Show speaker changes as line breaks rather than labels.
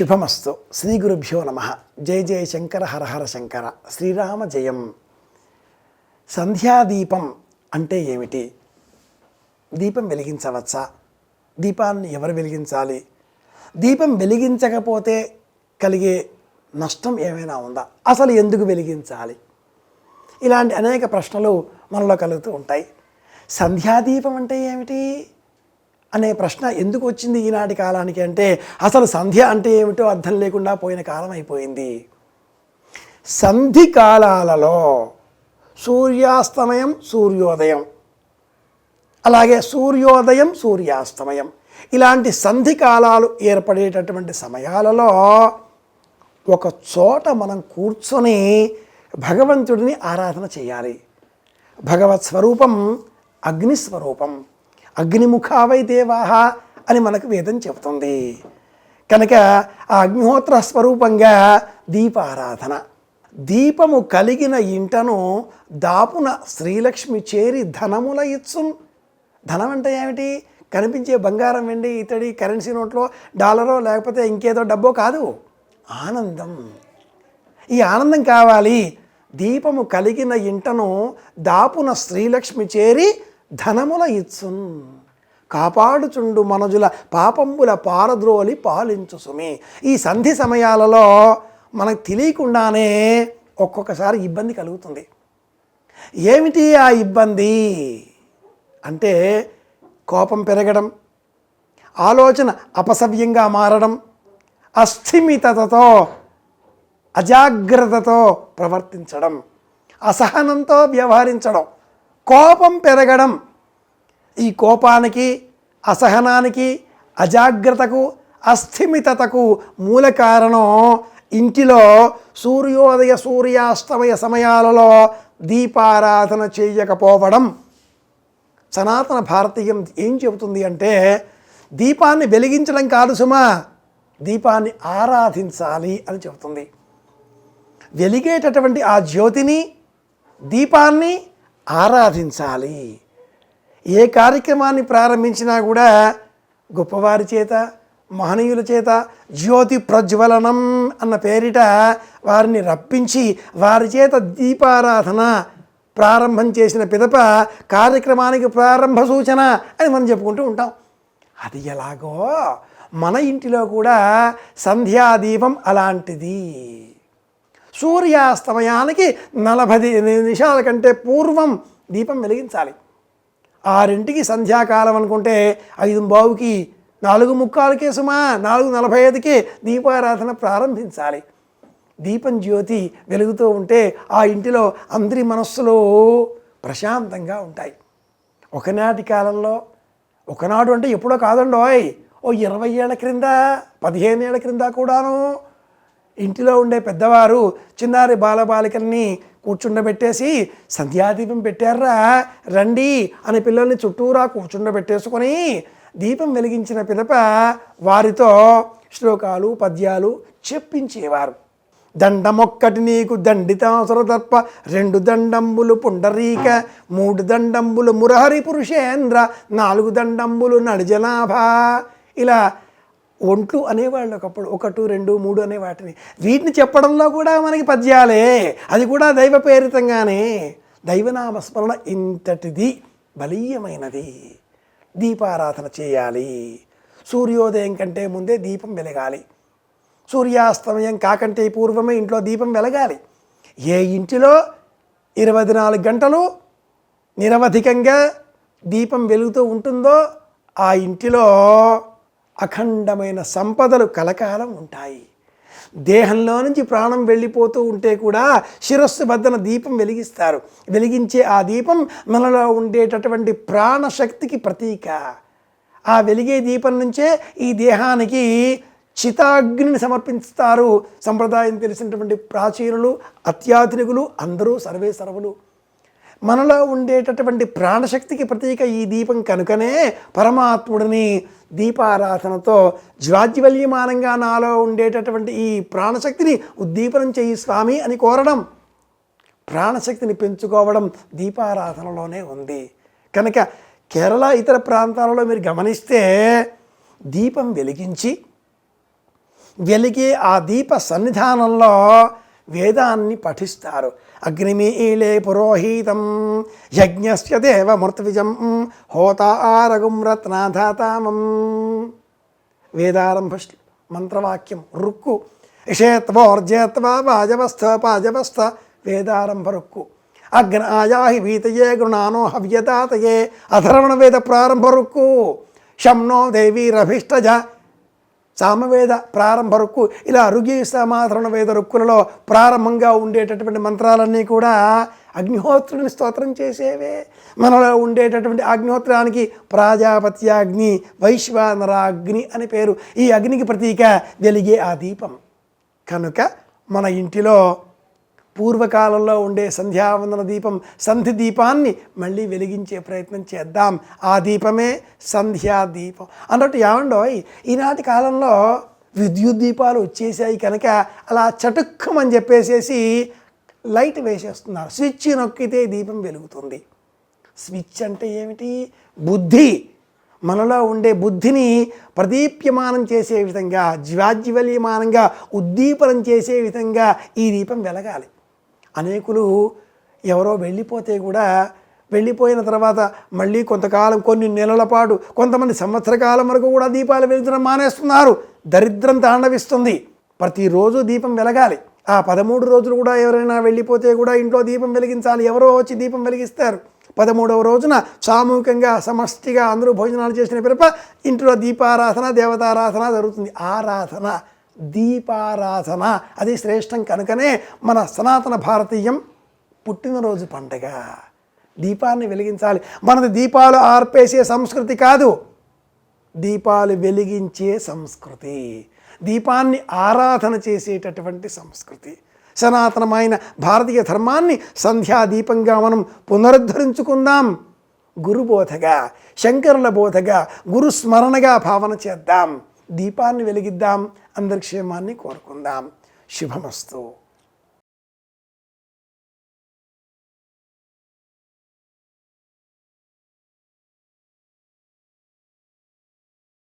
శుభమస్తు. శ్రీ గురుభ్యో నమ. జయ జయ శంకర హర హర శంకర. శ్రీరామ జయం. సంధ్యాదీపం అంటే ఏమిటి? దీపం వెలిగించవచ్చా? దీపాన్ని ఎవరు వెలిగించాలి? దీపం వెలిగించకపోతే కలిగే నష్టం ఏమైనా ఉందా? అసలు ఎందుకు వెలిగించాలి? ఇలాంటి అనేక ప్రశ్నలు మనలో కలుగుతూ ఉంటాయి. సంధ్యాదీపం అంటే ఏమిటి? అనే ప్రశ్న ఎందుకు వచ్చింది ఈనాటి కాలానికి అంటే అసలు సంధ్య అంటే ఏమిటో అర్థం లేకుండా పోయిన కాలం అయిపోయింది. సంధి కాలాలలో సూర్యాస్తమయం సూర్యోదయం. అలాగే సూర్యోదయం సూర్యాస్తమయం. ఇలాంటి సంధి కాలాలు ఏర్పడేటటువంటి సమయాలలో ఒక చోట మనం కూర్చొని భగవంతుడిని ఆరాధన చేయాలి. భగవత్ స్వరూపం అగ్నిస్వరూపం అగ్నిముఖావై దేవాహ అని మనకు వేదం చెబుతుంది. కనుక ఆ అగ్నిహోత్ర స్వరూపంగా దీపారాధన. దీపము కలిగిన ఇంటను దాపున శ్రీలక్ష్మి చేరి ధనముల ఇచ్చున్. ధనం అంటే ఏమిటి? కనిపించే బంగారం వెండి ఇతడి కరెన్సీ నోట్లో డాలరో లేకపోతే ఇంకేదో డబ్బో కాదు. ఆనందం. ఈ ఆనందం కావాలి. దీపము కలిగిన ఇంటను దాపున శ్రీలక్ష్మి చేరి ధనముల ఇచ్చున్ కాపాడుచుండు మనజుల పాపంబుల పారద్రోలి పాలించు సుమి ఈ సంధి సమయాలలో మనకు తెలియకుండానే ఒక్కొక్కసారి ఇబ్బంది కలుగుతుంది. ఏమిటి ఆ ఇబ్బంది? అంటే కోపం పెరగడం ఆలోచన అపసవ్యంగా మారడం అస్థిమితతో అజాగ్రత్తతో ప్రవర్తించడం అసహనంతో వ్యవహరించడం. కోపం పెరగడం. ఈ కోపానికి అసహనానికి అజాగ్రత్తకు అస్థిమితతకు మూల కారణం ఇంటిలో సూర్యోదయ సూర్యాస్తమయ సమయాలలో దీపారాధన చేయకపోవడం. సనాతన భారతీయం ఏం చెబుతుంది అంటే దీపాన్ని వెలిగించడం కాదు సుమా దీపాన్ని ఆరాధించాలి అని చెబుతుంది. వెలిగేటటువంటి ఆ జ్యోతిని దీపాన్ని ఆరాధించాలి. ఏ కార్యక్రమాన్ని ప్రారంభించినా కూడా గొప్పవారి చేత మహనీయుల చేత జ్యోతి ప్రజ్వలనం అన్న పేరిట వారిని రప్పించి వారి చేత దీపారాధన ప్రారంభం చేసిన పిదప కార్యక్రమానికి ప్రారంభ సూచన అని మనం చెప్పుకుంటూ ఉంటాం. అది ఎలాగో మన ఇంటిలో కూడా సంధ్యాదీపం అలాంటిది. సూర్యాస్తమయానికి నలభై నిమిషాల కంటే పూర్వం దీపం వెలిగించాలి. ఆరింటికి సంధ్యాకాలం అనుకుంటే ఐదు బావుకి నాలుగు ముక్కాలకే సుమా నాలుగు నలభై ఐదుకి దీపారాధన ప్రారంభించాలి. దీపం జ్యోతి వెలుగుతూ ఉంటే ఆ ఇంటిలో అందరి మనస్సులో ప్రశాంతంగా ఉంటాయి. ఒకనాటి కాలంలో ఒకనాడు అంటే ఎప్పుడో కాదండోయ్ ఓ ఇరవై ఏళ్ళ క్రింద పదిహేను ఏళ్ళ క్రింద కూడాను ఇంటిలో ఉండే పెద్దవారు చిన్నారి బాలబాలికల్ని కూర్చుండబెట్టేసి సంధ్యాదీపం పెట్టారా? రండి అని పిల్లల్ని చుట్టూరా కూర్చుండబెట్టేసుకొని దీపం వెలిగించిన పిదప వారితో శ్లోకాలు పద్యాలు చెప్పించేవారు. దండమొక్కటి నీకు దండితాసుర తప్ప రెండు దండంబులు పుండరీక మూడు దండంబులు మురహరి పురుషేంద్ర నాలుగు దండంబులు నడిజనాభ. ఇలా ఒంట్లు అనేవాళ్ళు ఒకప్పుడు ఒకటి రెండు మూడు అనే వాటిని. వీటిని చెప్పడంలో కూడా మనకి పద్యాలే. అది కూడా దైవ ప్రేరితంగానే దైవనామస్మరణ ఇంతటిది బలీయమైనది. దీపారాధన చేయాలి. సూర్యోదయం కంటే ముందే దీపం వెలగాలి. సూర్యాస్తమయం కాకంటే పూర్వమే ఇంట్లో దీపం వెలగాలి. ఏ ఇంటిలో ఇరవై నాలుగు గంటలు నిరవధికంగా దీపం వెలుగుతూ ఉంటుందో ఆ ఇంటిలో అఖండమైన సంపదలు కలకాలం ఉంటాయి. దేహంలో నుంచి ప్రాణం వెళ్ళిపోతూ ఉంటే కూడా శిరస్సు వద్దన దీపం వెలిగిస్తారు. వెలిగించే ఆ దీపం మనలో ఉండేటటువంటి ప్రాణశక్తికి ప్రతీక. ఆ వెలిగే దీపం నుంచే ఈ దేహానికి చితాగ్నిని సమర్పిస్తారు. సంప్రదాయం తెలిసినటువంటి ప్రాచీనులు అత్యాధునికులు అందరూ సర్వే సర్వులు. మనలో ఉండేటటువంటి ప్రాణశక్తికి ప్రతీక ఈ దీపం కనుకనే పరమాత్ముడిని దీపారాధనతో జ్వాజ్వల్యమానంగా నాలో ఉండేటటువంటి ఈ ప్రాణశక్తిని ఉద్దీపనం చేయి స్వామి అని కోరడం. ప్రాణశక్తిని పెంచుకోవడం దీపారాధనలోనే ఉంది. కనుక కేరళ ఇతర ప్రాంతాలలో మీరు గమనిస్తే దీపం వెలిగించి వెలిగే ఆ దీప సన్నిధానంలో వేదాన్ని పఠిస్తారు. అగ్నిమీలే పురోహితం. యజ్ఞస్య హోతా ఆరగుం రత్నాధాతామం. వేదారంభ మంత్రవాక్యం రుక్కు. ఇషేత్వోర్జేత్వా వాజవస్థ పాజవస్థ. వేదారంభ రుక్కు. అగ్న ఆయాహి వీతయే గృణానో హవ్యదాతయే. అధర్వణ వేద ప్రారంభ రుక్కు. శంనో దేవీరభిష్టజ సామవేద ప్రారంభ రుక్కు. ఇలా రుగి సమాధరణ వేద రుక్కులలో ప్రారంభంగా ఉండేటటువంటి మంత్రాలన్నీ కూడా అగ్నిహోత్రుని స్తోత్రం చేసేవే. మనలో ఉండేటటువంటి అగ్నిహోత్రానికి ప్రాజాపత్యాగ్ని వైశ్వానరాగ్ని అని పేరు. ఈ అగ్నికి ప్రతీక వెలిగే ఆ దీపం. కనుక మన ఇంటిలో పూర్వకాలంలో ఉండే సంధ్యావందన దీపం సంధి దీపాన్ని మళ్ళీ వెలిగించే ప్రయత్నం చేద్దాం. ఆ దీపమే సంధ్యా దీపం. అన్నట్టు ఏమండో ఈనాటి కాలంలో విద్యుత్ దీపాలు వచ్చేసాయి కనుక అలా చటుక్కమని చెప్పేసేసి లైట్ వేసేస్తున్నారు. స్విచ్ నొక్కితే దీపం వెలుగుతుంది. స్విచ్ అంటే ఏమిటి? బుద్ధి. మనలో ఉండే బుద్ధిని ప్రదీప్యమానం చేసే విధంగా జ్వాజ్వల్యమానంగా ఉద్దీపనం చేసే విధంగా ఈ దీపం వెలగాలి. అనేకులు ఎవరో వెళ్ళిపోతే కూడా వెళ్ళిపోయిన తర్వాత మళ్ళీ కొంతకాలం కొన్ని నెలల పాటు కొంతమంది సంవత్సర కాలం వరకు కూడా దీపాలు వెలుగుతున్న మానేస్తున్నారు. దరిద్రం తాండవిస్తుంది. ప్రతిరోజు దీపం వెలగాలి. ఆ పదమూడు రోజులు కూడా ఎవరైనా వెళ్ళిపోతే కూడా ఇంట్లో దీపం వెలిగించాలి. ఎవరో వచ్చి దీపం వెలిగిస్తారు. పదమూడవ రోజున సామూహికంగా సమష్టిగా అందరూ భోజనాలు చేసిన పిరప ఇంట్లో దీపారాధన దేవతారాధన జరుగుతుంది. ఆరాధన దీపారాధన. అది శ్రేష్టం కనుకనే మన సనాతన భారతీయం పుట్టినరోజు పండగ. దీపాన్ని వెలిగించాలి. మనది దీపాలు ఆర్పేసే సంస్కృతి కాదు. దీపాలు వెలిగించే సంస్కృతి. దీపాన్ని ఆరాధన చేసేటటువంటి సంస్కృతి. సనాతనమైన భారతీయ ధర్మాన్ని సంధ్యాదీపంగా మనం పునరుద్ధరించుకుందాం. గురుబోధగా శంకరుల బోధగా గురు స్మరణగా భావన చేద్దాం. దీపాన్ని వెలిగిద్దాం. అందరి క్షేమాన్ని కోరుకుందాం. శుభమస్తు.